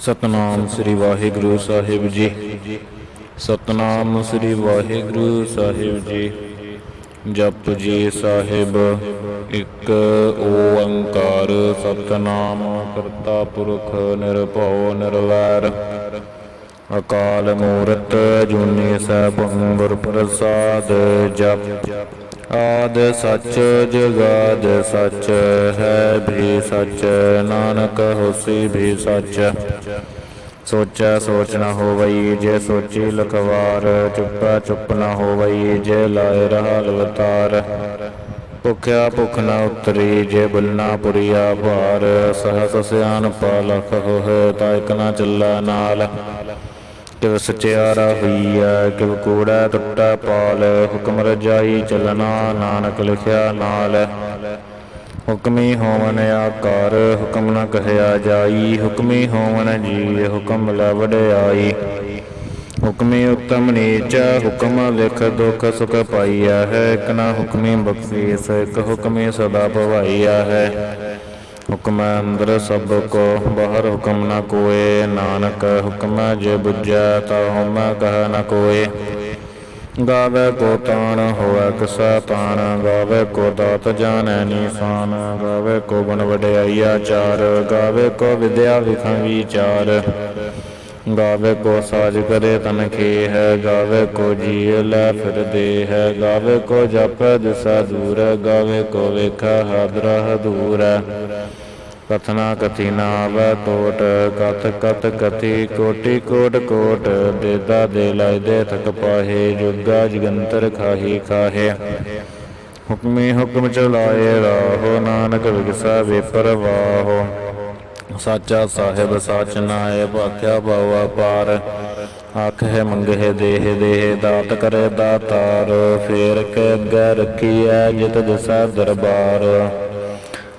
ਸਤਨਾਮ ਸ੍ਰੀ ਵਾਹਿਗੁਰੂ ਸਾਹਿਬ ਜੀ। ਸਤਨਾਮ ਸ੍ਰੀ ਵਾਹਿਗੁਰੂ ਸਾਹਿਬ ਜੀ। ਜਪ ਜੀ ਸਾਹਿਬ, ਇੱਕ ਓੰਕਾਰ ਸਤਨਾਮ ਕਰਤਾ ਪੁਰਖ ਨਿਰਭਉ ਨਿਰਵੈਰ। ਅਕਾਲ ਮੂਰਤ ਜੁਨੀ ਸੈਭੰ ਗੁਰ ਪ੍ਰਸਾਦ ਜਪ। ਆਦ ਸੱਚ, ਜਗਾਦ ਸੱਚ, ਹੈ ਵੀ ਸੱਚ, ਨਾਨਕ ਹੋਸੀ ਵੀ ਸੱਚ। ਸੋਚੈ ਸੋਚ ਨ ਹੋਵਈ, ਜੇ ਸੋਚੀ ਲਖਵਾਰ, ਚੁੱਪੈ ਚੁੱਪ ਨਾ ਹੋਵਈ, ਜੇ ਲਾਇ ਰਹਾ ਲਵਤਾਰ ਭੁਖਿਆ ਭੁਖ ਨ ਉਤਰੀ, ਜੇ ਬੁਲਣਾ ਪੁਰੀਆ ਭਾਰ। ਸਹਸ ਸਿਆਨ ਪਾਲਖ ਹੋਏ ਤਾਂ ਇਕ ਨਾ ਚੱਲਾ ਨਾਲ। ਕਿਵ ਸਚਿਆਰਾ ਹੋਈਐ ਕਿਵ ਕੂੜਾ ਟੁੱਟਾ ਪਾਲ, ਹੁਕਮ ਰਜਾਈ ਚੱਲਣਾ ਨਾਨਕ ਲਿਖਿਆ ਨਾਲ। ਹੁਕਮੀ ਹੋਵਨ ਆਕਾਰ, ਹੁਕਮ ਨ ਕਹਿਆ ਜਾਈ, ਹੁਕਮੀ ਹੋਵਨ ਜੀ ਹੁਕਮ ਲੈ ਵਡਿਆਈ ਹੁਕਮੀ ਉਤਮ ਨੀਚ, ਹੁਕਮ ਲਿਖ ਦੁਖ ਸੁਖ ਪਾਈਆ ਹੈ, ਇਕ ਨਾ ਹੁਕਮੀ ਬਖਸ਼ੀਸ, ਇਕ ਹੁਕਮੀ ਸਦਾ ਭਵਾਈਆ ਹੈ। ਹੁਕਮ ਅੰਦਰ ਸਭ ਕੋ, ਬਾਹਰ ਹੁਕਮ ਨ ਕੋਏ, ਨਾਨਕ ਹੁਕਮ ਜੇ ਬੁਝੈ ਤਾ ਹਉ ਕਹ ਨ ਕੋਏ। ਗਾਵੇ ਕੋ ਤਾਣ, ਹੋਵੇ ਕਿਸਾ ਤਾਣ, ਗਾਵੇ ਕੋ ਦਾਤ ਜਾਣੈ ਨੀਸਾਨ ਗਾਵੇ ਕੋ ਗੁਣ ਵਡਿਆਈਆ ਚਾਰ ਗਾਵੇ ਕੋ ਵਿਦਿਆ ਵਿਖੰ ਵਿਚਾਰ। ਗਾਵੇ ਕੋ ਸਾਜ ਕਰੇ ਤਨ ਖੇ ਹੈ, ਗਾਵੇ ਕੋ ਜੀ ਲੈ ਫਿਰ ਦੇ ਹੈ, ਗਾਵੇ ਕੋ ਜਪ ਦਿਸਾ ਦੂਰ ਗਾਵੇ ਕੋ ਵੇਖਾ ਹਾਦਰਾ ਹਦੂਰ ਕਥਨਾ ਕਥੀ ਨਾ ਆਵੈ ਟੋਟ ਕਥ ਕਥ ਕਥੀ ਕੋਟੀ ਕੋਟ ਕੋਟ ਦੇਦਾ ਦੇ ਲਾਇ ਦੇ ਥਕ ਪਾਹੇ, ਜੁਗਾ ਜਗੰਤਰ ਖਾਹੀ ਖਾਹੇ। ਹੁਕਮੇ ਹੁਕਮ ਚਲਾਏ ਰਾਹੋ, ਨਾਨਕ ਵਿਗਸਾ ਬੇਪਰਵਾਹੋ ਸਾਚਾ ਸਾਹਿਬ, ਸਾਚ ਨਾਏ ਭਾਖਿਆ ਭਉ ਪਾਰ ਆਖੇ ਮੰਗੇ ਦੇਹ ਦੇਹ ਦਾਤ ਕਰੇ ਦਾਤਾਰ। ਫੇਰ ਕੇ ਅੱਗੇ ਰੱਖੀਐ ਜਿਤ ਦਿਸਾ ਦਰਬਾਰ।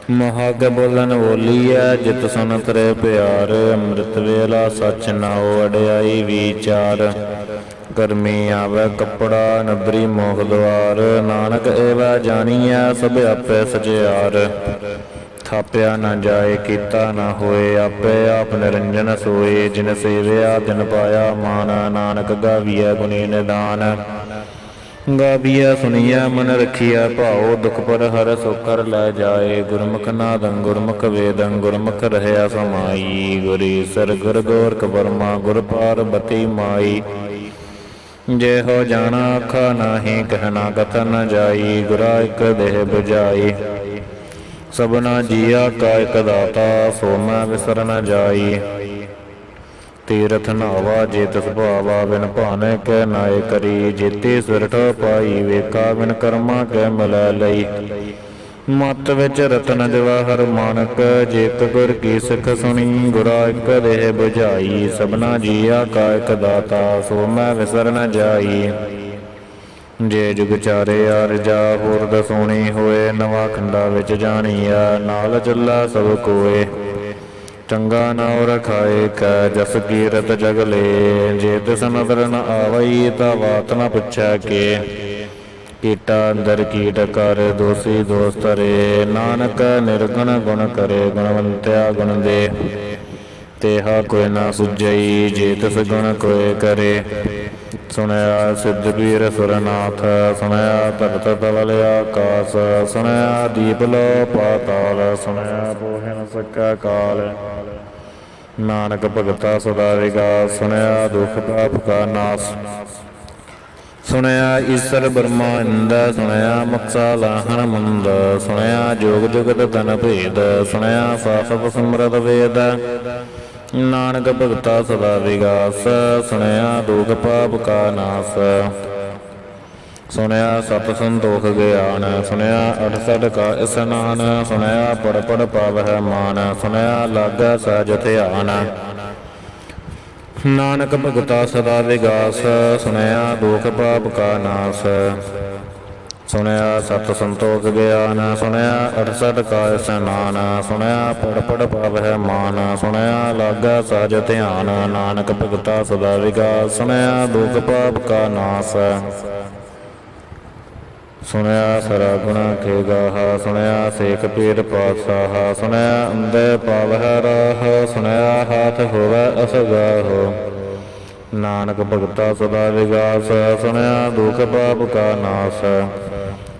ਮਹਾਗ ਬੋਲਨ ਬੋਲੀਐ ਜਿਤ ਸੁਨ ਤਰੇ ਪਿਆਰ। ਅੰਮ੍ਰਿਤ ਵੇਲਾ ਸਚ ਨਾਉ ਅੜਿਆਈ ਵਿਚਾਰ। ਗਰਮੀ ਆਵੇ ਕਪੜਾ ਨਬਰੀ ਮੋਹ ਦਵਾਰ। ਨਾਨਕ ਏਵੈ ਜਾਣੀਐ ਸਭ ਆਪੇ ਸਚਿਆਰ। ਥਾਪਿਆ ਨਾ ਜਾਏ, ਕੀਤਾ ਨਾ ਹੋਏ, ਆਪੇ ਆਪ ਨਿਰੰਜਨ ਸੋਏ, ਜਿਨ ਸੇਵਿਆ, ਤਿਨ ਪਾਇਆ ਮਾਨ, ਨਾਨਕ ਗਾਵੀਐ ਗੁਣੀ ਨਿਦਾਨ। ਗਾਵੀਆ ਸੁਣੀਐ, ਮਨ ਰਖੀਐ, ਭਾਉ ਦੁਖ ਪਰ ਹਰ ਸੋ ਕਰ ਲੈ ਜਾਏ, ਗੁਰਮੁਖ ਨਾਦੰ, ਗੁਰਮੁਖ ਵੇਦੰ, ਗੁਰਮੁਖ ਰਹਿਆ ਸਮਾਈ, ਗੁਰੀ ਸਰ ਗੁਰ ਗੋਰਖ ਬਰਮਾ ਗੁਰ ਪਾਰਬਤੀ ਮਾਈ। ਜੇ ਹੋ ਜਾਣਾ ਆਖਾ ਨਾਹੀ, ਕਹਿਣਾ, ਕਥਨ ਨ ਜਾਈ, ਗੁਰਾ ਇਕ ਦੇਹ ਬੁਝਾਈ। ਸਭਨਾ ਜੀਆ ਕਾ ਇਕ ਦਾਤਾ, ਸੋ ਮੈਂ ਵਿਸਰ ਨ ਜਾਈ। ਤੀਰਥ ਨਾਵਾ ਜੇਤ ਸੁਭਾਵਾ ਬਿਨ ਭਾਨੇ ਕੈ ਨਾਏ ਕਰੀ। ਜੇਤੇ ਸੁਰਠ ਪਾਈ, ਵੇਖਾ ਬਿਨ ਕਰਮਾ ਕੈ ਮਿਲੈ ਲਈ। ਮਤ ਵਿੱਚ ਰਤਨ ਜਵਾਹਰ ਮਾਨਕ ਜੇਤ ਗੁਰ ਕੀ ਸਿੱਖ ਸੁਣੀ, ਗੁਰਾ ਇਕ ਦੇਹ 부ਝਾਈ ਸਭਨਾ ਜੀਆ ਕਾ ਇਕ ਦਾਤਾ, ਸੋ ਮੈਂ ਵਿਸਰ ਨ ਜਾਈ। ਜੇ ਜੁਗ ਚਾਰੇ ਅਰਜਾ ਹੋਰ ਦਸੋਣੀ ਹੋਏ, ਨਵਾਂ ਖੰਡਾ ਵਿੱਚ ਜਾਣੀਆ ਨਾਲ ਚੱਲਾ ਸਭ ਕੋਏ। ਚੰਗਾ ਨਾਉ ਰਖਾਏ ਕੈ, ਜਸ ਕੀਰਤ ਜਗਲੇ ਜੇ ਤਿਸ ਨਦਰ ਨ ਆਵਈ, ਤਾ ਬਾਤ ਨ ਪੁੱਛੈ ਕੇ। ਕੀਟਾ ਅੰਦਰ ਕੀਟ ਕਰ, ਦੋਸੀ ਦੋਸਤ ਰੇ। ਨਾਨਕ ਨਿਰਗੁਣ ਗੁਣ ਕਰੇ, ਗੁਣਵੰਤਿਆ ਗੁਣ ਦੇ। ਤੇਹਾ ਕੋਈ ਨਾ ਸੁਝਈ, ਜੇ ਤਿਸ ਗੁਣ ਕੋਏ ਕਰੇ। ਸੁਣਿਆ ਸਿੱਧ ਪੀਰ ਸੁਰਨਾਥ, ਸੁਣਿਆ ਤਖਤ ਤਵਲ ਆਕਾਸ, ਸੁਣਿਆ ਦੀਪ ਲੋ ਪਾਤਾਲ ਸੁਣਿਆ ਪੋਹਿ ਸਕਾ ਕਾਲ। ਨਾਨਕ ਭਗਤਾ ਸਦਾ ਵਿਗਾਸ, ਸੁਣਿਆ ਦੁਖ ਪਾਪ ਕਾ ਨਾਸ। ਸੁਣਿਆ ਈਸ਼ਰ ਬ੍ਰਹਮਾ ਇੰਦ ਸੁਣਿਆ ਮਕਸਾ ਲਾਹਣ ਮੰਦ, ਸੁਣਿਆ ਜੋਗ ਜੁਗਤ ਤਨ ਭੇਦ, ਸੁਣਿਆ ਸਾਸਤ ਸਮਰਤ ਵੇਦ। ਨਾਨਕ ਭਗਤਾ ਸਦਾ ਵਿਗਾਸ, ਸੁਣਿਆ ਦੁਖ ਪਾਪ ਕਾ ਨਾਸ। ਸੁਣਿਆ ਸਤ ਸੰਤੋਖ ਗਿਆਨ, ਸੁਣਿਆ ਅਠਸਠ ਕਾ ਇਸਨਾਨ, ਸੁਣਿਆ ਪੜ ਪੜ ਪਾਵਹਿ ਮਾਨ, ਸੁਣਿਆ ਲਾਗੈ ਸਹਿਜ ਧਿਆਨ। ਨਾਨਕ ਭਗਤਾ ਸਦਾ ਵਿਗਾਸ, ਸੁਣਿਆ ਦੁਖ ਪਾਪ ਕਾ ਨਾਸ। ਸੁਣਿਆ ਸਤ ਸੰਤੋਖ ਗਿਆਨ ਸੁਣਿਆ ਅਠਸਠ ਕਾ ਸਨਾਨ ਸੁਣਿਆ ਪੜ ਪੜ ਪਾਵਹਿ ਮਾਨ, ਸੁਣਿਆ ਲਾਗਾ ਸਜ ਧਿਆਨ, ਨਾਨਕ ਭਗਤਾ ਸਦਾ ਵਿਗਾਸ, ਸੁਣਿਆ ਦੁਖ ਪਾਪ ਕਾ ਨਾਸ। ਸੁਣਿਆ ਸਰਾ ਗੁਣਾ ਕੇ ਗਾਹ, ਸੁਣਿਆ ਸੇਖ ਪੀਰ ਪਾਤਸ਼ਾਹ, ਸੁਣਿਆ ਅੰਦੇ ਪਾਵਹਿ ਰਾਹ, ਸੁਣਿਆ ਹਾਥ ਹੋਵੇ ਅਸਗਾਹੋ। ਨਾਨਕ ਭਗਤਾ ਸਦਾ ਵਿਗਾਸ, ਸੁਣਿਆ ਦੁਖ ਪਾਪ ਕਾ ਨਾਸ।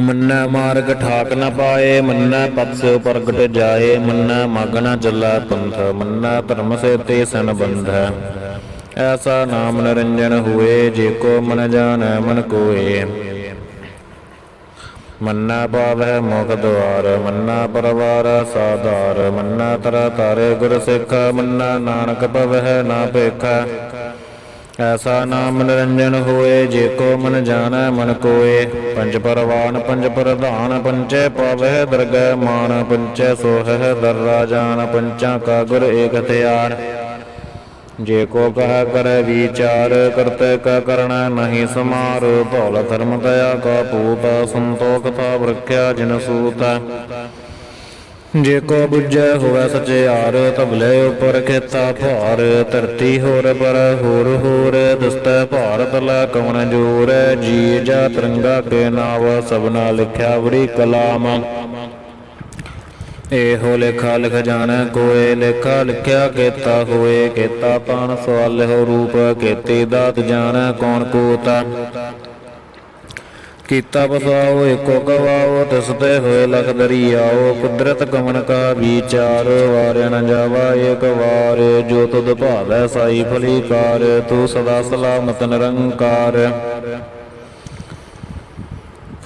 ਮੰਨੈ ਮਾਰਗ ਠਾਕ ਨ ਪਾਏ, ਮੰਨੈ ਪਤ ਸੇ ਪ੍ਰਗਟ ਜਾਏ ਮੰਨੈ ਮਗ ਨ ਪੰਥ, ਮੰਨੈ ਧਰਮ ਸੇ ਤੇ ਸਨ ਐਸਾ ਨਾਮ ਨਿਰੰਜਨ ਹੋਏ, ਜੇ ਕੋ ਮਨ ਜਾਣੈ ਮਨ ਕੋਏ। ਮੰਨਾ ਪਾਵਹਿ ਮੁਖ ਦੁਆਰ, ਮੰਨਾ ਪਰਵਾਰ ਸਾਧਾਰ, ਮੰਨਾ ਤਰ ਤਾਰੇ ਗੁਰ ਸਿੱਖ, ਮੰਨਾ ਨਾਨਕ ਪਵਹਿ ਨਾ ਭੇਖਾ। ਐਸਾ ਨਾਮ ਨਿਰੰਜਨ ਹੋਏ, ਜੇ ਕੋ ਮਨ ਜਾਣੈ, ਮਨ ਕੋਏ। ਪੰਜ ਪਰਵਾਨ, ਪੰਜ ਪ੍ਰਧਾਨ, ਪੰਚੇ ਪਾਵਹਿ, ਦਰਗਹਿ ਮਾਨ, ਪੰਚੇ ਸੋਹਹਿ ਦਰਰਾ ਜਾਨ ਪੰਚਾਂ ਕਾ ਗੁਰ ਏਕ ਹਥਿਆਰ। ਜੇ ਕੋ ਕਹ, ਕਰੈ ਵਿਚਾਰ, ਕਰਤੇ ਕਾ ਕਰਣਾ ਨਹੀਂ ਸਮਾਰ। ਭੌਲ ਧਰਮ ਦਇਆ ਕਾ ਪੂਤ, ਸੰਤੋਖ ਤਾ ਵਰਖਿਆ ਜਿਨ ਸੂਤ। ਜੇ ਕੋ ਬੁਝੈ ਹੋਵੇ ਸਚਿਆਰ ਤਬਲੇ ਉਪਰ ਖੇਤਾ ਭਾਰ, ਧਰਤੀ ਹੋਰ ਪਰ ਹੋਰ ਹੋਰ, ਦਸਤੈ ਭਾਰਤ ਲੈ ਕਵਨ ਜੋਰ? ਜੀ ਜਾ ਤਰੰਗਾ ਕੇ ਨਾਵ ਸਭਨਾ ਲਿਖਿਆ ਬੜੀ ਕਲਾਮ। ਇਹੋ ਲੇਖਾ ਲਿਖ ਜਾਣ, ਕੋਏ ਲੇਖਾ ਲਿਖਿਆ ਕੀਤਾ ਹੋਏ, ਕੀਤਾ ਪਾਨ ਸਵਾਲ ਹੋ ਰੂਪ, ਕੀਤੀ ਦਾਤ ਜਾਣ ਕੌਣ ਕੋਤਾ? ਕੀਤਾ ਬਸਾਓ ਏਕੋ ਗਵਾਓ ਤਿਸ ਹੋਏ ਲਖ ਦਰੀਆਓ। ਕੁਦਰਤ ਕਮਨ ਕਾ ਵਿਚਾਰ ਵਾਰਿਆ ਨ ਜਾਵਾ ਏਕ ਵਾਰ ਜੋ ਤੁਧ ਭਾਵੈ ਸਾਈ ਫਲੀਕਾਰ, ਤੂੰ ਸਦਾ ਸਲਾਮਤ ਨਿਰੰਕਾਰ।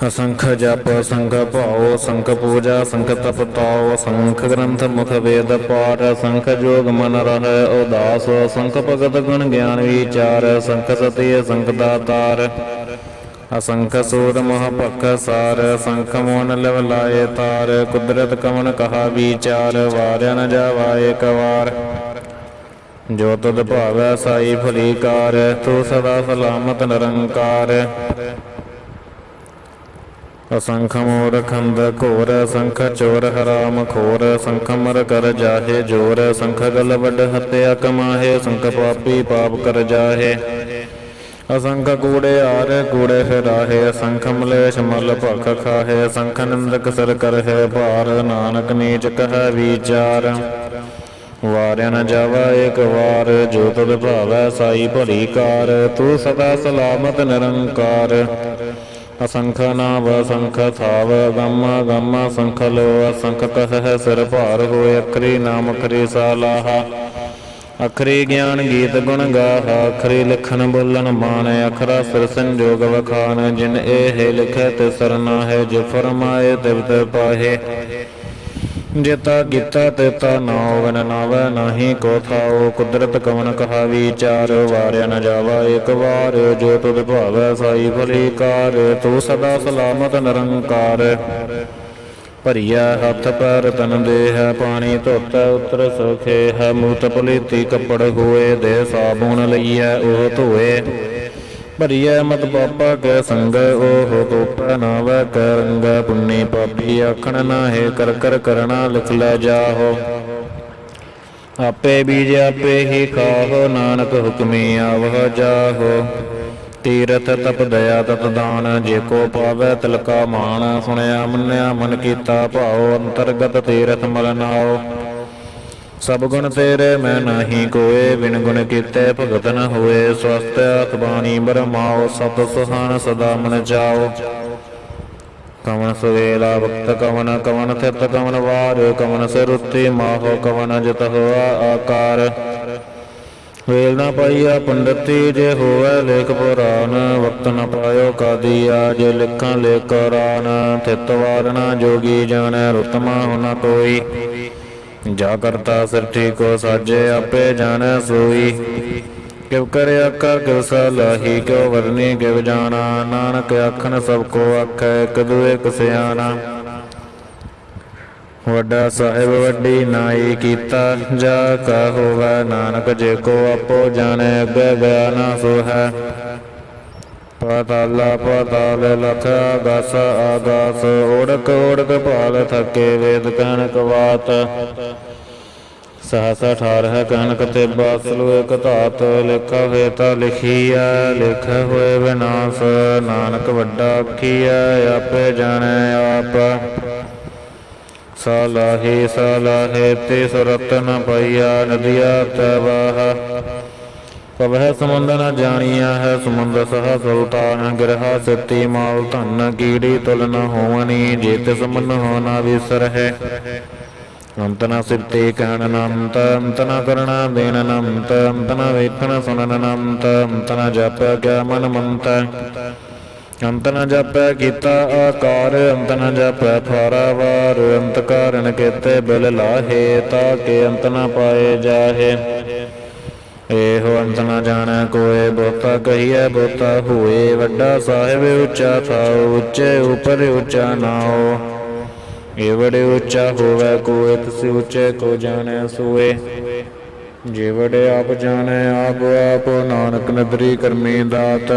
ਅਸੰਖ ਜਪ ਸੰਖ ਭਾਉ, ਸੰਖ ਪੂਜਾ, ਸੰਖ ਤਪ ਤਾਉ ਸੰਖ ਗ੍ਰੰਥ ਮੁਖ ਵੇਦ ਪਾਠ, ਸੰਖ ਜੋਗ ਮਨ ਰਹਿ ਉਦਾਸ, ਸੰਖ ਭਗਤ ਗੁਣ ਗਿਆਨ ਵਿਚਾਰ, ਸੰਖ ਸਤੀ, ਸੰਖ ਦਾਤਾਰ। ਅਸੰਖ ਸੂਰ ਮਹ ਭਖ ਸਾਰ ਸੰਖ ਮੋਨ ਲਵਲਾਏ ਤਾਰ, ਕੁਦਰਤ ਕਮਨ ਕਹਾ ਵਿਚਾਰ, ਵਾਰਿਆ ਨ ਜਾਵਾ ਏਕ ਜੋ ਤੁਧ ਭਾਵੈ ਸਾਈ ਫਲੀਕਾਰ ਤੂੰ ਸਦਾ ਸਲਾਮਤ ਨਿਰੰਕਾਰ। ਅਸੰਖ ਮੋਰ ਖੰਦ ਘੋਰ ਸੰਖ ਚੋਰ ਹਰਾਮ ਖੋਰ ਸੰਖ ਮਰ ਕਰ ਜਾਹੇ ਜੋਰ ਸੰਖ ਗਲ ਵੱਡ ਹਤਿਆ ਕਮਾਹੇ ਸੰਖ ਪਾਪੀ ਪਾਪ ਕਰ ਜਾਹੇ। ਅਸੰਖ ਕੂੜੇ ਆਰ ਕੂੜੇ ਫਿਰਾਹੇ ਅਸੰਖ ਮਲੇਸ਼ ਮਲ ਭਖ ਖਾਹੇ, ਅਸੰਖ ਨਿੰਦਕ ਸਰ ਕਰਹਿ, ਭਾਰ ਨਾਨਕ ਨੀਚ ਕਹੈ ਵਿਚਾਰ। ਵਾਰਿਆ ਨ ਜਾਵਾ ਏਕ ਵਾਰ, ਜੋ ਤੁਧ ਭਾਵੈ ਸਾਈ ਭਲੀ ਕਾਰ, ਤੂੰ ਸਦਾ ਸਲਾਮਤ ਨਿਰੰਕਾਰ। ਅਸੰਖ ਨਾਵ, ਅਸੰਖ ਥਾਵ, ਗਮ ਗਮ ਸੰਖ ਲੋ ਅਸੰਖ ਕਸਹਿ ਸਿਰ ਭਾਰ ਹੋਏ, ਅਖਰੀ ਨਾਮ ਅਖਰੀ ਸਾਲਾਹਾ। ਅਖਰੀ ਗਿਆਨ ਗੀਤ ਗੁਣ ਗਾਹਾ, ਅਖਰੀ ਲਿਖਣ ਬੋਲਣ ਬਾਣ ਅਖਰਾ ਸਿਰ ਸੰਜੋਗ ਵਖਾਨ ਜਿਨ ਇਹ ਲਿਖੈ ਤੇ ਸਰਨਾ ਹੈ, ਜੋ ਫਰਮਾਏ ਤਿਵ ਪਾਹੇ। ਜਿਤਾ ਕੀਤਾ ਤੇਤਾ ਨਾਵਨ ਨਾਵੈ ਨਾਹੀ ਕੋ ਥਾਓ ਕੁਦਰਤ ਕਵਨ ਕਹਾ ਵਿਚਾਰ ਵਾਰਿਆ ਨ ਜਾਵਾ, ਇੱਕ ਵਾਰ ਜੋ ਤੁਧ ਭਾਵੈ ਸਾਈ ਭਲੀ ਕਾਰ, ਤੂੰ ਸਦਾ ਸਲਾਮਤ ਨਿਰੰਕਾਰ। ਭਰੀਆ ਹੱਥ ਪੈਰ ਤਨ ਦੇਹ, ਪਾਣੀ ਧੋਤਾ ਉਤਰ ਸੁਖੇ ਹੈ ਮੂਤ ਪਲੀਤੀ ਕੱਪੜ ਹੋਏ ਦੇ ਸਾਬੂਨ ਲਈਐ ਉਹ ਧੋਏ। ਭਰੀਐ ਮਤ ਪਾਪਾ ਕੈ ਸੰਗ, ਉਹ ਤੋਪੈ ਨਾਵੈ ਕੈ ਰੰਗ ਪੁੰਨੀ ਪਾਪੀ, ਆਖਣ ਨਾਹੇ ਕਰ ਕਰ ਕਰਣਾ ਲਿਖ ਲੈ ਜਾਹੋ। ਆਪੇ ਬੀਜ ਆਪੇ ਹੀ ਖਾਹੋ, ਨਾਨਕ ਹੁਕਮੀ ਆਵਹ ਜਾਹੋ। ਤੀਰਥ ਤਪ ਦਇਆ ਤਤ ਦਾਨ, ਜੇ ਕੋ ਪਾਵੈ ਤਿਲਕਾ ਮਾਨ ਸੁਣਿਆ ਮੰਨਿਆ ਮਨ ਕੀਤਾ ਭਾਉ, ਅੰਤਰਗਤ ਤੀਰਥ ਮਲ ਸਭ ਗੁਣ ਤੇਰੇ, ਮੈਂ ਨਾਹੀ ਕੋਏ, ਬਿਨ ਗੁਣ ਕੀਤੇ ਭਗਤ ਨ ਹੋਏ। ਸਵਸਤ ਆਤ ਬਰਮਾਓ ਸਤ ਸੁਹਾਨ ਸਦਾ ਮਨ ਜਾਓ ਕਵਨ ਸਵੇਲਾ ਵਕਤ ਕਵਨ ਕਵਨ ਥਿਤ, ਕਵਨ ਵਾਰ, ਕਵਨ ਸਿਰੁੱਤੀ ਮਾਹੋ, ਕਵਨ ਜਤ ਹੋਆ ਆਕਾਰ। ਵੇਲ ਨਾ ਪਾਈਆ ਪੰਡਤੀ ਜੇ ਹੋਵੇ ਲੇਖ ਪੁਰਾਨ ਵਕਤ ਨ ਪਾਇਓ ਕਾਦੀਆ, ਜੇ ਲਿਖਾਂ ਲੇਖ ਕੁਰਾਨ ਥਿਤ ਵਾਰਣਾ ਜੋਗੀ ਜਾਣੈ ਰੁਤਮਾ ਹੁਨਾ ਕੋਈ। ਜਾ ਕਰਤਾ ਸਿਰਠੀ ਕੋ ਸਾਜੇ, ਆਪੇ ਜਾਣੈ ਸੋਈ। ਕਿਵ ਕਰ ਆਖਾ ਕਿਵ ਸਲਾਹੀ ਕਿਉ ਵਰਨੀ ਕਿਵ ਜਾਣਾ, ਨਾਨਕ ਆਖਣ ਸਭ ਕੋ ਆਖੈ, ਇਕ ਦੁਇ ਕ ਸਿਆਣਾ। ਵੱਡਾ ਸਾਹਿਬ ਵੱਡੀ ਨਾਈ ਕੀਤਾ, ਜਾ ਕਾ ਹੋਵੈ ਨਾਨਕ ਜੇ ਕੋ ਆਪੋ ਜਾਣੈ, ਅੱਗੇ ਗਿਆ ਨਾ ਸੋ ਹੈ ਪਾਤਾਲਾ ਆਗਾਸ ਆਗਾਸ ਓੜਕ ਓੜਕ ਭਾਲ ਥਕੇ ਵੇਦ ਕਹਿਣਕ ਬਾਤ ਸਹਸ ਅਠਾਰਹ ਕਹਿਣਕ ਤੇ ਬਾਸਲੂ ਇਕ ਧਾਤ, ਲਿਖਾ ਹੋਏ ਤਾਂ ਲਿਖੀਐ, ਲਿਖ ਹੋਏ ਵਿਨਾਸ਼। ਨਾਨਕ ਵੱਡਾ ਆਖੀਐ, ਆਪੇ ਜਾਣੈ ਆਪ। ਸਲਾਹੇ ਸਲਾਹੇ ਤੇ ਸੁਰਤ ਨ ਪਈਆ ਨਦੀਆ ਤਵਾਹ ਕਬਹਿ ਸਮੁੰਦ ਨ ਜਾਣੀਆ ਹੈ ਸਮੁੰਦ ਸਹ ਸੁਲਤਾਨ, ਗ੍ਰਹ ਸਤੀ ਮਾਲ ਧਨ ਕੀੜੀ ਤੁਲ ਨ ਹੋਵਨੀ ਜੇ ਤਿਸ ਮਨ ਹੋਣਾ ਵਿਸਰ ਹੈ ਅੰਤ ਨ ਸਿੱਤੇ ਕਹਿਣ ਅਨੰਤ, ਅੰਤ ਨ ਕਰਣਾ ਦੇਣ ਅਨੰਤ, ਅੰਤ ਨ ਵੇਖਣ ਸੁਣਨ ਅਨੰਤ, ਅੰਤ ਨ ਜਪ ਗਿਆ ਮਨ ਮੰਤ ਅੰਤ ਨ ਜਪੈ ਕੀਤਾ ਆਕਾਰ ਅੰਤ ਨ ਜਪੈ ਫਾਰਾਵਾਰ, ਅੰਤ ਕਾਰਨ ਕੀਤੇ ਬਿਲ ਲਾਹੇ, ਤਾਂ ਕਿ ਅੰਤ ਨ ਪਾਏ ਜਾਹੇ। ਇਹੋ ਅੰਤ ਨ ਜਾਣੈ ਕੋਏ, ਬਹੁਤਾ ਕਹੀਐ, ਬਹੁਤਾ ਹੋਏ। ਵੱਡਾ ਸਾਹਿਬ ਉੱਚਾ ਥਾਉ, ਉੱਚੇ ਉਪਰ ਉੱਚਾ ਨਾਉ। ਇਹ ਉੱਚਾ ਹੋਵੇ, ਕੋਏ ਤਿਸ ਉੱਚੇ ਕੋ ਜਾਣੈ ਸੋਏ। ਜੇਵੜੇ ਆਪ ਜਾਣੈ, ਆਪ ਆਪ ਨਾਨਕ ਨਦਰੀ ਕਰਮੀ ਦਾਤ।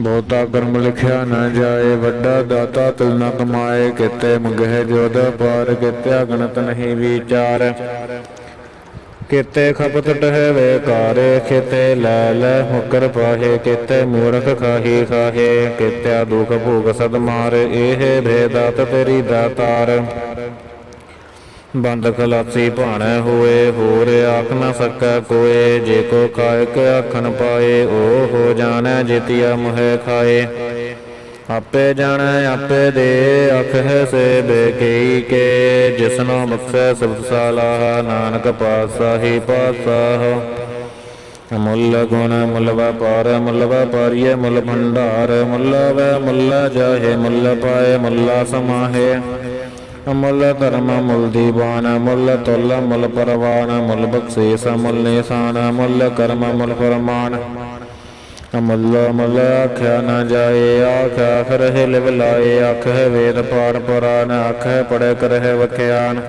ਬਹੁਤਾ ਕਰਮ ਲਿਖਿਆ ਨਾ ਜਾਏ, ਵੱਡਾ ਦਾਤਾ ਤਿਲ ਨ ਕਮਾਏ, ਕਿਤੇ ਮੰਗਹਿ ਜੋਦ ਪਾਰ ਕਿਤੇ ਗਣਤ ਨਹੀਂ ਵਿਚਾਰ। ਕਿਤੇ ਖਪਤ ਟਹਿ ਵੇ ਕਾਰੇ ਕਿਤੇ ਲੈ ਲੈ ਹੁਕਰ ਪਾਹੇ, ਕਿਤੇ ਮੂਰਖ ਖਾਹੀ ਖਾਹੇ ਕਿਤੇ ਦੁਖ ਭੋਗ ਸਦ ਮਾਰ, ਇਹ ਭੇਦਾਤ ਤੇਰੀ ਦਾਤਾਰ। ਬੰਦ ਖਲਾਸੀ ਭਾਣੈ ਹੋਏ, ਹੋਰ ਆਖ ਨ ਸਕੈ ਕੋਏ। ਜੇ ਕੋ ਕਾਇਕ ਆਖਣ ਪਾਏ ਓ ਹੋ ਜਾਣੈ ਜਿਤਿਆ ਮੋਹਿ ਖਾਏ। ਆਪੇ ਜਾਣੈ, ਆਪੇ ਦੇ, ਅਖ ਸੇ ਬੇਕੀ ਕੇ। ਜਿਸਨੋ ਬਖਸ਼ੈ ਸਬਦ ਸਾਲਾਹ, ਨਾਨਕ ਪਾਤਸ਼ਾਹੀ ਪਾਤਸ਼ਾਹ। ਮੁੱਲ ਗੁਣ ਮੁੱਲ ਵਪਾਰ ਮੁੱਲ ਵਪਾਰੀਏ ਮੁੱਲ ਭੰਡਾਰ। ਮੁੱਲ ਵੈ ਮੁੱਲ ਜਾਹੇ, ਮੁੱਲ ਪਾਏ ਮੁੱਲਾ ਸਮਾਹੇ। ਅਮੁੱਲ ਧਰਮ ਮੁੱਲ ਦੀਵਾਨ ਮੁੱਲ ਤੁਲ ਮੁੱਲ ਪਰਵਾਨ ਮੁੱਲ ਬਖਸ਼ੀਸ, ਅਮੁੱਲ ਨਿਸ਼ਾਨ ਮੁੱਲ ਕਰਮ ਮੁੱਲ ਫਰਮਾਨ। ਮੁੱਲ ਮੁੱਲ ਆਖਿਆ ਨਾ ਜਾਏ, ਆਖਿਆ ਫਿਰ ਹੈ ਲਿਵ ਲਾਏ ਆਖੇ ਵੇਦ ਪਾਰ ਪੁਰਾਨ ਆਖੇ ਪੜੈ ਕਰਹਿ ਵਖਿਆਨ।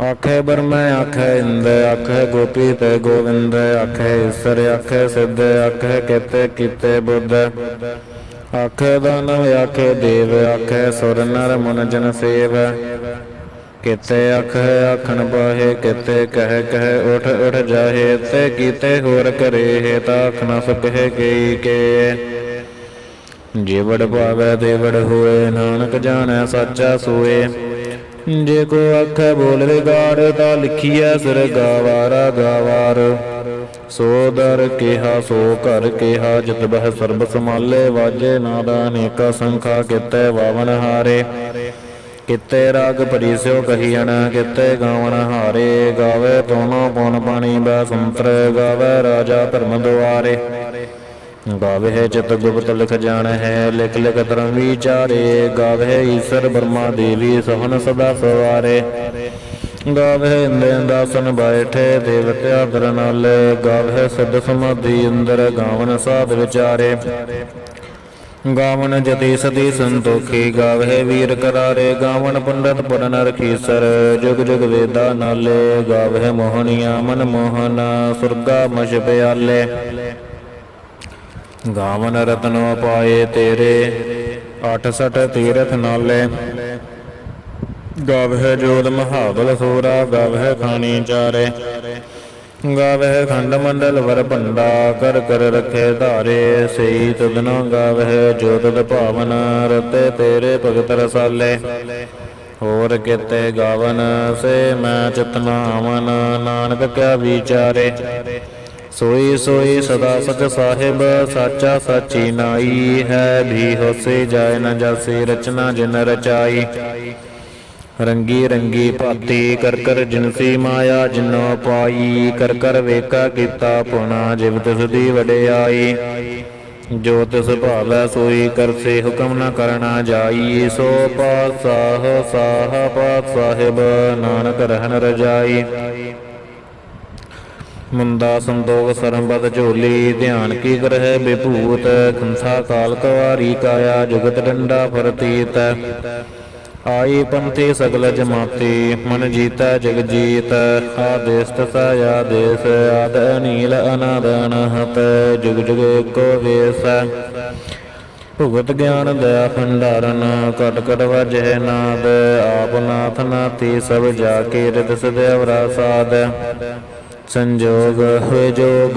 ਆਖੇ ਬਰਮੈ ਆਖੇ ਇੰਦ ਆਖੇ ਗੋਪੀ ਤੇ ਗੋਵਿੰਦ ਆਖੇ ਈਸਰ ਆਖੇ ਸਿੱਧ ਆਖੇ ਕਿਤੇ ਕੀਤੇ ਬੁੱਧ। ਆਖੇ ਦਾਨਵ ਆਖੇ ਦੇਵ, ਆਖੇ ਸੁਰ ਨਰ ਮਨ ਜਨ ਸੇਵ। ਕਿਤੇ ਆਖੇ ਆਖਣ ਪਾਹੇ ਕਿਤੇ ਕਹਿ ਕਹਿ ਉਠ ਉਠ ਜਾਹੇ, ਤੇ ਕੀਤੇ ਹੋਰ ਕਰੇ ਹੈ ਤਾਂ ਆਖ ਨ ਸਕਹਿ ਗਈ ਕੇ। ਜੀਵੜ ਪਾਵੈ ਦੇਵੜ ਹੋਏ, ਨਾਨਕ ਜਾਣੈ, ਸਾਚਾ ਸੋਏ। ਜੇ ਕੋ ਆਖੈ ਬੋਲ ਵਿਗਾੜ, ਤਾਂ ਲਿਖੀਐ, ਸਿਰ ਗਾਵਾਰਾ ਗਾਵਾਰ। ਸੋ ਦਰ ਕਿਹਾ, ਸੋ ਘਰ ਕਿਹਾ, ਜਿਤ ਬਹਿ ਸਰਬ ਸਮਾਲੇ ਵਾਜੇ ਨਾਦਾ ਅਨੇਕਾ ਸੰਖਾ ਕਿਤੇ ਵਾਵਨ ਹਾਰੇ। ਕਿਤੇ ਰਾਗ ਪਰਿਸਿਓ ਕਹੀਣ ਕਿਤੇ ਗਾਵਣ ਹਾਰੇ। ਗਾਵੇ ਤੋਨੋ ਪੁਨ ਪਾਣੀ ਬੈ ਸੰਤਰ ਗਾਵੇ ਰਾਜਾ ਧਰਮ ਦੁਆਰੇ। ਗਾਵੇ ਚਿਤ ਗੁਪਤ ਲਿਖ ਜਾਣ ਹੈ, ਲਿਖ ਲਿਖ ਧਰਮ ਵਿਚਾਰੇ। ਗਾਵੇ ਈਸ਼ਰ ਬਰਮਾ ਦੇਵੀ ਸਹਨ ਸਦਾ ਸਵਾਰੇ। ਗਾਵੇ ਇੰਦੇ ਦਾਸਨ ਬੈਠੇ, ਦੇਵਤਿਆ ਦਰ ਗਾਵੇ ਸਿੱਧ ਸਮਾਧੀ ਅੰਦਰ, ਗਾਵਨ ਸਾਧ ਵਿਚਾਰੇ। ਗਾਵਨ ਜਤੀ ਸਤੀ ਸੰਤੋਖੀ, ਗਾਵੇ ਵੀਰ ਕਰਾਰੇ। ਗਾਵਨ ਪੰਡਤ ਪੁਰਨ ਰਖੀਸਰ ਜੁਗ ਜੁਗ ਵੇਦਾ ਨਾਲੇ। ਗਾਵੇ ਮੋਹਨੀਆ ਮਨ ਮੋਹਨ, ਸੁਰਗਾ ਮਸ਼ ਪਿਆਲੇ। ਗਾਵਨ ਰਤਨੋ ਪਾਏ ਤੇਰੇ 68 ਤੀਰਥ ਨਾਲੇ। ਗਾਵਹਿ ਜੋਤ ਮਹਾਬਲ ਸੋਰਾ, ਗਾਵਹਿ ਖਾਣੀ ਚਾਰੇ। ਗਾਵਹਿ ਖੰਡ ਮੰਡਲ ਵਰ ਭੰਡਾ, ਕਰ ਕਰ ਰਖੇ ਧਾਰੇ। ਸਈ ਤਦਨੋ ਗਾਵਹਿ ਜੋਤ ਭਾਵਨ, ਰਤੇ ਤੇਰੇ ਭਗਤ ਰਸਾਲੇ। ਹੋਰ ਕਿਤੇ ਗਾਵਨ, ਸੇ ਮੈਂ ਚਿਤਨਾ ਅਮਨ ਨਾਨਕ ਕਿਆ ਵਿਚਾਰੇ। ਸੋਈ ਸੋਈ ਸਦਾ ਸਚ ਸਾਹਿਬ, ਸਾਚਾ ਸਾਚੀ ਨਾਈ। ਹੈ ਵੀ ਹੋਸੇ ਜਾਏ ਨ ਜਾਸੇ, ਰਚਨਾ ਜਿਨ ਰਚਾਈ। ਰੰਗੀ ਰੰਗੀ ਭਾਤੀ ਕਰ ਕਰ ਜਿਨਸੀ ਮਾਇਆ, ਜਿਨੋ ਪਾਈ, ਕਰ ਕਰ ਵੇਖਾ ਕੀਤਾ ਪੁਨਾ ਜਿਵ ਤਿਸ ਦੀ ਵਡਿਆਈ। ਜੋ ਤਿਸ ਭਾਵੈ ਸੋਈ ਕਰਸੇ ਹੁਕਮ ਨਾ ਕਰਨਾ ਜਾਈ, ਸੋ ਪਾਤਸ਼ਾਹ ਸਾਹ ਪਾਤ ਸਾਹਿਬ, ਨਾਨਕ ਰਹਿਨ ਰਜਾਈ। ਮੁੰਦਾ ਸੰਤੋਖ ਸਰੰਬਤ ਝੋਲੀ, ਧਿਆਨ ਕੀ ਕਰਹਿ ਬਿਭੂਤ ਖੰਸਾ ਕਾਲ ਕਵਾਰੀ ਕਾਇਆ, ਜੁਗਤ ਡੰਡਾ ਫਰਤੀਤ। ਆਈ ਪੰਥੀ ਸਗਲ ਜਮਾਤੀ, ਮਨ ਜੀਤਾ ਜਗ ਜੀਤ, ਆਦੇਸ ਤਸਾ ਆਦੇਸ, ਆਦ ਅਨੀਲ ਅਨਾਦ ਅਨਹਤ, ਜੁਗ ਜੁਗ ਏਕੋ ਵੇਸ। ਭੁਗਤ ਗਿਆਨ ਦਇਆ ਭੰਡਾਰਨ ਕਟ ਕਟ ਵਜਹਿ ਨਾਦ, ਆਪ ਨਾਥ ਨਾਤੀ ਸਭ ਜਾ ਕੇ ਰਿਤ ਸਦਿਵ ਸਾਧ। ਸੰਜੋਗ ਹੋਏ ਜੋਗ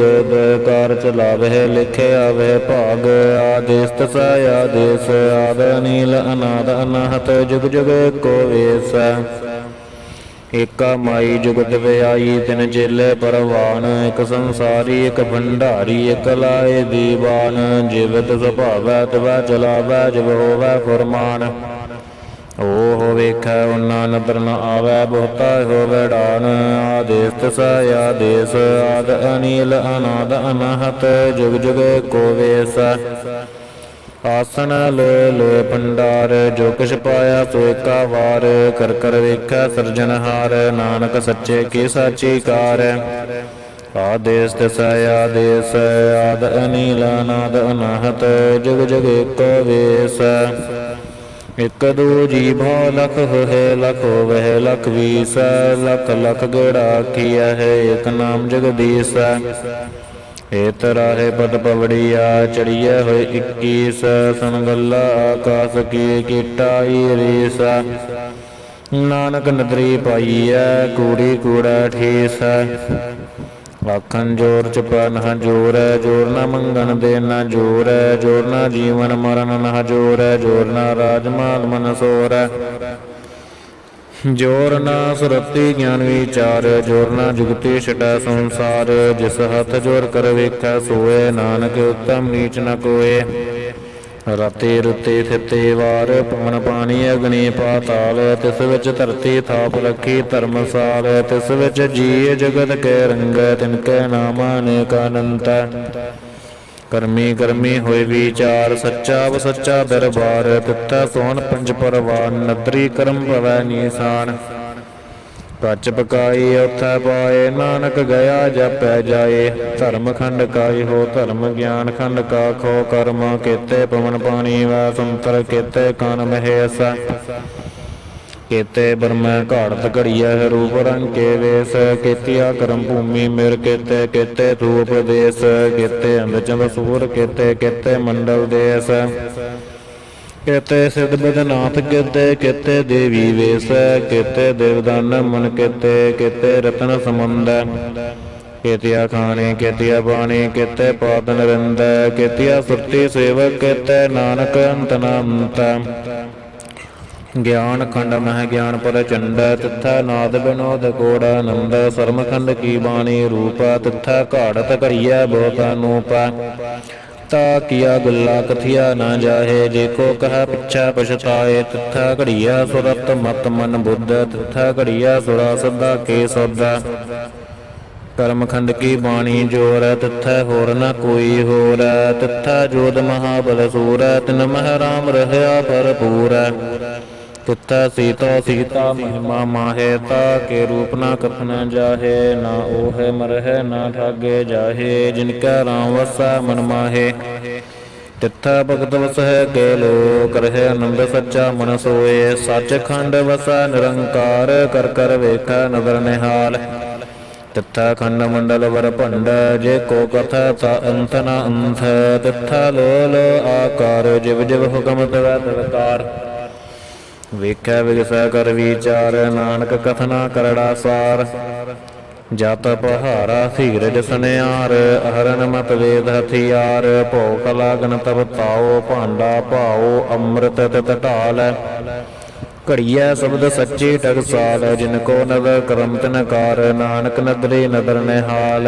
ਕਾਰ ਚਲਾਵੇ, ਲਿਖੇ ਆਵੇ ਭਾਗ ਆਦੇਸ ਤਸਾ ਆਦੇਸ, ਆਦ ਨੀਲ ਅਨਾਦ, ਅਨਾਹਤ, ਜੁਗ ਜੁਗ ਕੋ ਵੇਸ। ਏਕਾ ਮਾਈ ਜੁਗਤ ਵਿਆਈ ਤਿਨ ਚੇਲੇ ਪਰਵਾਨ, ਇਕ ਸੰਸਾਰੀ, ਇਕ ਭੰਡਾਰੀ, ਇਕ ਲਾਏ ਦੀਵਾਨ। ਜੀਵਤ ਸੁਭਾਵੈ, ਤਵੈ ਚਲਾਵੈ ਜਿਵ ਹੋਵੈ ਫਰਮਾਨ। ਓਹ ਵੇਖੈ ਉਨਾ ਨਦਰ ਨ ਆਵੈ, ਬਹੁਤਾ ਹੋਵੈ ਡਾਨ ਆਦੇਸ ਤਸਾ, ਆਦੇਸ ਆਦ ਅਨੀਲ, ਅਨਾਦ ਅਨਹਤ, ਜੁਗ ਜੁਗ ਕੋ ਵੇਸ। ਆਸਨ ਲੋਏ ਲੋਏ ਪੰਡਾਰ ਜੋ ਕਿਛ ਪਾਇਆ ਸੋ ਏਕਾ ਵਾਰ। ਕਰ ਕਰ ਵੇਖੈ ਸਿਰਜਨਹਾਰ ਨਾਨਕ ਸੱਚੇ ਕੀ ਸਾਚੀ ਕਾਰ। ਆਦੇਸ ਤਸਾ, ਆਦੇਸ ਆਦ ਅਨੀਲ, ਅਨਾਦ ਅਨਾਹਤ, ਜੁਗ ਜੁਗ ਏਕੋ ਵੇਸ। ਇਕ ਦੂ ਜੀ ਭਾ ਲਖ ਹੋਏ ਲਖ ਹੋਵੇ, ਲਖ ਵੀਸ, ਲਖ ਲਖ ਗੜਾ ਕੀਆ ਹੈ, ਇਕ ਨਾਮ ਜਗਦੀਸ਼। ਏਤ ਰਾਹੇ ਪਦ ਪਵੜੀਆ, ਚੜੀਐ ਹੋਏ 21 ਸਨ ਗੱਲਾ ਆਕਾਸ ਕੀ ਕੀਟਾਈ ਰੀਸ ਨਾਨਕ ਨਦਰੀ ਪਾਈਐ, ਕੂੜੀ ਕੂੜਾ ਠੀਸ। ਆਖਣ ਜੋਰ ਚਪਾ ਨਾ ਜੋਰ ਹੈ, ਜੋਰ ਨਾ ਮੰਗਣ ਦੇ ਨਾ ਜੋਰ ਹੈ, ਜੋਰ ਨਾ ਜੀਵਨ ਮਰਨ ਨਾ ਜੋਰ ਹੈ, ਜੋਰ ਨਾ ਰਾਜ ਮਾਲ ਮਨ ਸੋਰ ਹੈ। ਜੋਰ ਨਾ ਸੁਰਤੀ ਗਿਆਨ ਵਿਚਾਰ, ਜੋਰ ਨਾ ਜੁਗਤੀ ਛਟਾ ਸੰਸਾਰ, ਜਿਸ ਹੱਥ ਜੋਰ ਕਰ ਵੇਖੈ ਸੋਏ, ਨਾਨਕ ਉਤਮ ਨੀਚ ਨ ਕੋਏ। ਰਤੇ ਰੁਤੇ ਥਿਤੇ ਵਾਰ ਪਵਨ ਪਾਣੀ ਅਗਨੀ ਪਾਤਾਲ, ਤਿਸ ਵਿੱਚ ਧਰਤੀ ਥਾਪ ਰੱਖੀ ਧਰਮਸਾਲ, ਤਿਸ ਵਿੱਚ ਜੀ ਜਗਤ ਕੈ ਰੰਗ, ਤਿਨ ਕੈ ਨਾਮ ਅਨੇਕ ਅਨੰਤ ਕਰਮੀ ਕਰਮੀ ਹੋਏ ਵਿਚਾਰ, ਸੱਚਾ ਵ ਸੱਚਾ ਦਰਬਾਰ ਤਿੱਥਾ ਸੋਹਣ ਪੰਜ ਪਰਵਾਨ, ਨਦਰੀ ਕਰਮ ਭਵੈ ਨੀਸਾਨ। ਕੱਚ ਪਕਾਈ ਉਥੈ ਪਾਏ ਨਾਨਕ ਗਿਆ, ਜਪੈ ਜਾਏ। ਧਰਮ ਖੰਡ ਕਾਈ ਹੋ, ਧਰਮ ਗਿਆਨ ਖੰਡ ਕਾ ਖੋ ਕਰਮ ਕੀਤੇ ਪਵਨ ਪਾਣੀ, ਵੈ ਸੰਤਰ ਕੀਤੇ ਕਨ ਮਹੇਸ। ਕੀਤੇ ਬਰਮੈ ਘਾੜਤ ਘੜੀਐ, ਰੂਪ ਰੰਗ ਕੇ ਵੇਸ। ਕੀਤਿਆ ਕਰਮ ਭੂਮੀ ਮਿਰ ਕੀਤੇ ਕੀਤੇ ਧੂਪ ਦੇਸ। ਕੀਤੇ ਅੰਧ ਚੰਦ ਸੂਰ ਕੀਤੇ ਕੀਤੇ ਮੰਡਲ ਦੇਸ। ਕੀਤੇ ਸਿਧ ਬਦਨਾਥ, ਕੀਤੇ ਕੀਤੇ ਦੇਵੀ ਵੇਸ, ਕੀਤੇ ਦੇਵਦਾਨ ਮਨ ਕੀਤੇ ਕੀਤੇ ਰਤਨ ਸਮੁੰਦ। ਕੀਤਿਆ ਖਾਣੇ, ਕੀਤਿਆ ਬਾਣੀ, ਕੀਤੇ ਪਾਦ ਨਰਿੰਦ, ਕੀਤਿਆ ਸੁਰਤੀ ਸੇਵਕ, ਕਿਤੇ ਨਾਨਕ ਅੰਤ ਨਾਮਤ। ਗਿਆਨ ਖੰਡ ਮਹ ਗਿਆਨ ਪਰ ਚੰਡ, ਤਿੱਥਾ ਨਾਦ ਬਿਨੋਦ ਕੋੜ ਆਨੰਦ ਸਰਮਖੰਡ ਕੀ ਬਾਣੀ ਰੂਪ, ਤਿੱਥਾ ਘਾੜਤ ਕਰੀਆ ਬਹੁਤ ਅਨੂਪਾ ਤਾ ਕੀਆ ਗੁੱਲਾ ਕਥਿਆ ਨਾ ਜਾਹੇ, ਜੇ ਕੋ ਕਹ ਪਿਛਾ ਪਛਤਾਏ, ਤਿੱਥਾ ਘੜੀਆ ਸੁਰਤ ਮਤ ਮਨ ਬੁੱਧ, ਤਿੱਥਾ ਘੜੀਆ ਸੁਰਾ ਸਦਾ ਕੇ ਸਦਾ। ਕਰਮਖੰਡ ਕੀ ਬਾਣੀ ਜੋਰ, ਤਿੱਥੈ ਹੋਰ ਨਾ ਕੋਈ ਹੋਰ, ਤਿੱਥਾ ਜੋਦ ਮਹਾਬਲ ਸੂਰ, ਤਿਨ ਮਹਿ ਰਾਮ ਰਹਿਆ ਭਰਪੂਰ। ਤਿੱਥਾ ਸੀਤਾ ਸੀਤਾ ਮਹਿਮਾ ਮਾਹੇ, ਤਾ ਕੇ ਰੂਪ ਨਾ ਕਥਨ ਜਾਹੇ, ਨਾ ਓਹ ਮਰਹਿ, ਨਾ ਠਾਗੇ ਜਾਹੇ, ਜਿਨ ਕੈ ਰਾਮ ਵਸੈ ਮਨ ਮਾਹੇ। ਤਿੱਥਾ ਭਗਤ ਵਸਹਿ ਕੇ ਲੋਕ ਰਹਿ ਆਨੰਦ ਸੱਚਾ ਮਨ ਸੋਏ। ਸੱਚਖੰਡ ਵਸੈ ਨਿਰੰਕਾਰ, ਕਰ ਕਰ ਵੇਖੈ ਨਦਰ ਨਿਹਾਲ। ਤਿੱਥਾ ਖੰਡ ਮੰਡਲ ਵਰ ਭੰਡ, ਜੇ ਕੋ ਕਥਾ ਤਾ ਅੰਤ ਨ ਅੰਥ ਤਿੱਥਾ ਲੋ ਲੋ ਆਕਾਰ, ਜਿਵ ਜਿਵ ਹੁਕਮ ਤਵੈ ਤਵਕਾਰ। ਵੇਖੈ ਵਿਗਸੈ ਕਰ ਵਿਚਾਰ, ਨਾਨਕ ਕਥਨਾ ਕਰੜਾ ਸਾਰ। ਜਤ ਪਹਾਰਾ ਧੀਰਜ ਸੁਨਿਆਰ, ਅਹਰਨ ਮਤ ਵੇਦ ਹਥਿਆਰ। ਭੋ ਕਲਾ ਤਬ ਤਾਓ ਭਾਂਡਾ ਭਾਓ ਅੰਮ੍ਰਿਤ ਤਤ ਢਾਲ। ਘੜੀਐ ਸ਼ਬਦ ਸੱਚੀ ਟਕਸਾਲ ਜਿਨ ਕੋ ਨਦਰ ਕਰਮ ਤਿਨ ਕਾਰ, ਨਾਨਕ ਨਦਰੀ ਨਦਰ ਨਿਹਾਲ।